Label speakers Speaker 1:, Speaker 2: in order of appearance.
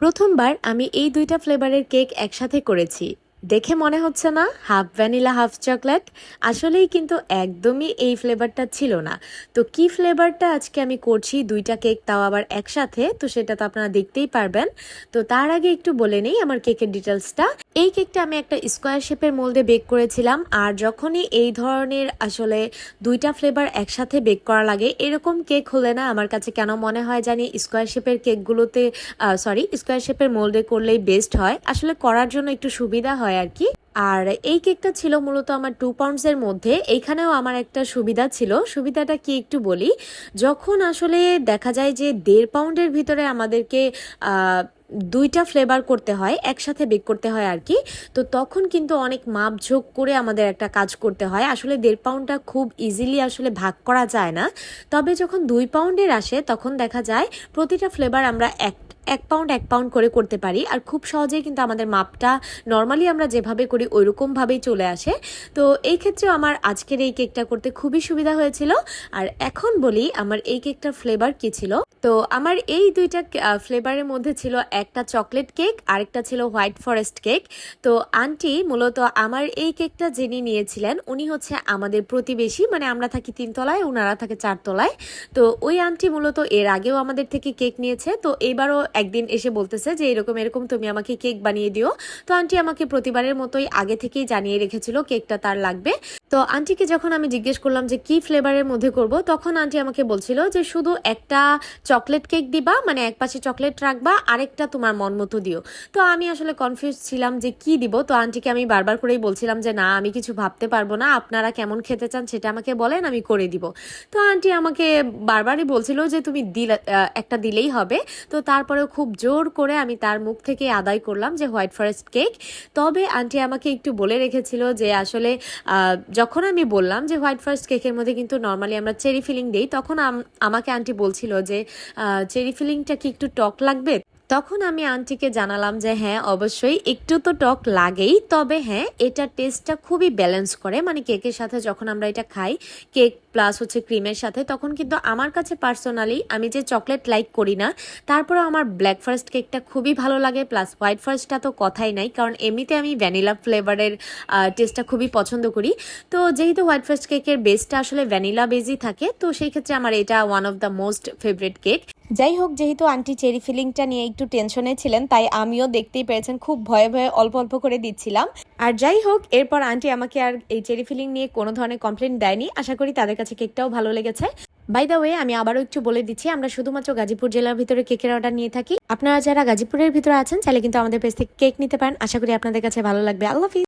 Speaker 1: প্রথমবার আমি এই দুইটা ফ্লেভারের কেক একসাথে করেছি। দেখে মনে হচ্ছে না, হাফ ভ্যানিলা, হাফ চকলেট। আসলেই কিন্তু একদমই এই ফ্লেভারটা ছিল না। তো কি ফ্লেভারটা আজকে আমি করছি দুইটা কেক তাও আবার একসাথে, তো সেটা তো আপনারা দেখতেই পারবেন। তো তার আগে একটু বলে নেই আমার কেকের ডিটেলসটা এই কেকটা আমি একটা স্কোয়ার শেপের মোল্ডে বেক করেছিলাম, আর যখনই এই ধরনের আসলে দুইটা ফ্লেভার একসাথে বেক করা লাগে, এরকম কেক হলে না আমার কাছে কেন মনে হয় জানি স্কোয়ার শেপের কেকগুলোতে সরি স্কোয়ার শেপের মোল্ডে করলেই বেস্ট হয়। আসলে করার জন্য একটু সুবিধা হয় আর কি। আর এই কেকটা ছিল মূলত আমার টু পাউন্ডসের মধ্যে, এইখানেও আমার একটা সুবিধা ছিল। সুবিধাটা কি একটু বলি? যখন আসলে দেখা যায় যে দেড় পাউন্ডের ভিতরে আমাদেরকে দুইটা ফ্লেভার করতে হয়, একসাথে বেক করতে হয় আর কি। তো তখন কিন্তু অনেক মাপঝোঁক করে আমাদের একটা কাজ করতে হয়। আসলে দেড় পাউন্ডটা খুব ইজিলি আসলে ভাগ করা যায় না। তবে যখন দুই পাউন্ডের আসে, তখন দেখা যায় প্রতিটা ফ্লেভার আমরা এক এক পাউন্ড এক পাউন্ড করে করতে পারি। আর খুব সহজেই কিন্তু আমাদের মাপটা নর্মালি আমরা যেভাবে করি, ওইরকমভাবেই চলে আসে। তো এই ক্ষেত্রে আমার আজকের এই কেকটা করতে খুবই সুবিধা হয়েছিল। আর এখন বলি, আমার এই কেকটার ফ্লেভার কি ছিল? তো আমার এই দুইটা ফ্লেভারের মধ্যে ছিল একটা চকলেট কেক আরেকটা ছিল হোয়াইট ফরেস্ট কেক তো আন্টি মূলত আমার এই কেকটা যিনি নিয়েছিলেন, উনি হচ্ছে আমাদের প্রতিবেশী। মানে আমরা থাকি তিনতলায় ওনারা থাকে চারতলায়। তো ওই আন্টি মূলত এর আগেও আমাদের থেকে কেক নিয়েছে। তো এবারও একদিন এসে বলতেছে যে, এরকম এরকম তুমি আমাকে কেক বানিয়ে দিও। তো আন্টি আমাকে প্রতিবারের মতোই আগে থেকেই জানিয়ে রেখেছিল কেকটা তার লাগবে। তো আন্টিকে যখন আমি জিজ্ঞেস করলাম যে কি ফ্লেভারের মধ্যে করব, তখন আন্টি আমাকে বলছিল যে শুধু একটা চকলেট কেক দিবা মানে এক পাশে চকলেট রাখবা, আরেকটা তোমার মন মতো দিও। তো আমি আসলে কনফিউজ ছিলাম যে কি দিব, তো আন্টিকে আমি বারবার করেই বলছিলাম যে না, আমি কিছু ভাবতে পারব না, আপনারা কেমন খেতে চান সেটা আমাকে বলেন, আমি করে দিব। তো আন্টি আমাকে বারবারই বলছিল যে তুমি দিলে একটা দিলেই হবে। তো তারপরেও খুব জোর করে আমি তার মুখ থেকে আদায় করলাম যে হোয়াইট ফরেস্ট কেক। তবে আন্টি আমাকে একটু বলে রেখেছিল যে আসলে যখন আমি বললাম যে হোয়াইট ফার্স্ট কেকের মধ্যে কিন্তু নর্মালি আমরা চেরি ফিলিং দিই, তখন আম- আমাকে আন্টি বলছিল যে চেরি ফিলিংটা কি একটু টক লাগবে? তখন আমি আন্টিকে জানালাম যে হ্যাঁ অবশ্যই একটু তো টক লাগেই, তবে হ্যাঁ এটা টেস্টটা খুবই ব্যালেন্স করে। মানে কেকের সাথে যখন আমরা এটা খাই, কেক প্লাস হচ্ছে ক্রিমের সাথে, তখন কিন্তু আমার কাছে পার্সোনালি আমি যে চকলেট লাইক করি না তারপরে আমার ব্ল্যাক ফরেস্ট কেকটা খুবই ভালো লাগে প্লাস হোয়াইট ফরেস্টটা তো কথাই নাই, কারণ এমনিতে আমি ভ্যানিলা ফ্লেভারের টেস্টটা খুবই পছন্দ করি। তো যেহেতু হোয়াইট ফরেস্ট কেকের বেসটা আসলে ভ্যানিলা বেজই থাকে, তো সেই ক্ষেত্রে আমার এটা one of the most favourite cake যাই হোক যেহেতু আন্টি চেরি ফিলিংটা নিয়ে একটু টেনশনে ছিলেন, তাই আমিও দেখতেই পেরেছেন, খুব ভয়ে ভয়ে অল্প অল্প করে দিচ্ছিলাম। আর যাই হোক এরপর আন্টি আমাকে আর এই চেরি ফিলিং নিয়ে কোনো ধরনের কমপ্লেন দেয়নি। আশা করি তাদের কাছে কেকটাও ভালো লেগেছে। বাই দ্য ওয়ে আমি আবারও একটু বলে দিচ্ছি, আমরা শুধুমাত্র গাজীপুর জেলার ভিতরে কেকের অর্ডার নিয়ে থাকি। আপনারা যারা গাজীপুরের ভিতরে আছেন, চাইলে কিন্তু আমাদের পেজ থেকে কেক নিতে পারেন। আশা করি আপনাদের কাছে ভালো লাগবে। আল্লাহ